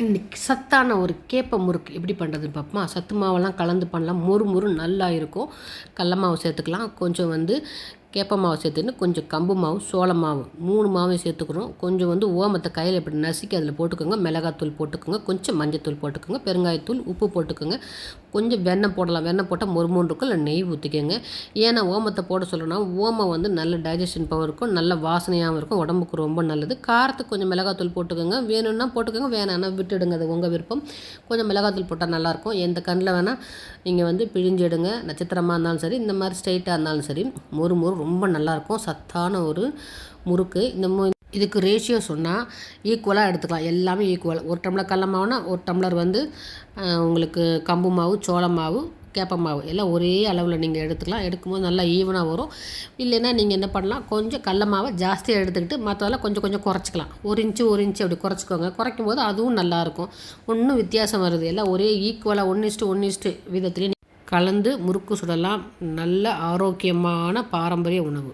இன்னைக்கு சத்தான ஒரு கேப்ப முறுக்கு எப்படி பண்ணுறதுன்னு பார்ப்போமா சத்து மாவெல்லாம் கலந்து பண்ணலாம். மொறு மொறு நல்லா இருக்கும். கடல மாவு சேர்த்துக்கலாம். கொஞ்சம் வந்து கேப்ப மாவு சேர்த்துன்னு கொஞ்சம் கம்பு மாவு சோள மாவு மூணு மாவையும் சேர்த்துக்கிறோம். கொஞ்சம் வந்து ஓமத்தை கையில் இப்படி நசுக்கி அதில் போட்டுக்கோங்க. மிளகாத்தூள் போட்டுக்கோங்க. கொஞ்சம் மஞ்சத்தூள் போட்டுக்கோங்க. பெருங்காயத்தூள் உப்பு போட்டுக்கோங்க. கொஞ்சம் வெண்ணெய் போடலாம். வெண்ணெய் போட்டால் மொறுமொன்று இருக்கும் இல்லை நெய் ஊற்றிக்கோங்க ஏன்னா ஓமத்தை போட சொல்லணும்னா ஓமம் வந்து நல்ல டைஜஷன் பவர் இருக்கும் நல்ல வாசனையாகவும் இருக்கும். உடம்புக்கு ரொம்ப நல்லது. காரத்துக்கு கொஞ்சம் மிளகாத்தூள் போட்டுக்கோங்க. வேணும்னா போட்டுக்கோங்க வேணாம்னா விட்டுடுங்க. அது உங்கள் விருப்பம். கொஞ்சம் மிளகாத்தூள் போட்டால் நல்லாயிருக்கும். எந்த கண்ணில் வேணால் நீங்கள் வந்து பிழிஞ்சிடுங்க. நட்சத்திரமாக இருந்தாலும் சரி இந்த மாதிரி ஸ்ட்ரைட்டாக இருந்தாலும் சரி மொறு மொறு ரொம்ப நல்லாயிருக்கும். சத்தான ஒரு முறுக்கு. இந்த மு இதுக்கு ரேஷியோ சொன்னால் ஈக்குவலாக எடுத்துக்கலாம். எல்லாமே ஈக்குவல் ஒரு டம்ளர் கடல மாவுனா ஒரு டம்ளர் வந்து உங்களுக்கு கம்பு மாவு சோள மாவு கேப்ப மாவு எல்லாம் ஒரே அளவில் நீங்கள் எடுத்துக்கலாம். எடுக்கும்போது நல்லா ஈவனாக வரும். இல்லைன்னா நீங்கள் என்ன பண்ணலாம்? கொஞ்சம் கடல மாவை ஜாஸ்தியாக எடுத்துக்கிட்டு மற்றதெல்லாம் கொஞ்சம் கொஞ்சம் குறைச்சிக்கலாம். ஒரு இன்ச்சு ஒரு இன்ச்சு அப்படி குறைச்சிக்கோங்க. குறைக்கும் போது அதுவும் நல்லாயிருக்கும் ஒன்றும் வித்தியாசம் வருது. எல்லாம் ஒரே ஈக்குவலாக ஒன்று இஸ்ட்டு ஒன்று இஸ்ட்டு கலந்து முறுக்கு சுடலாம். நல்ல ஆரோக்கியமான பாரம்பரிய உணவு.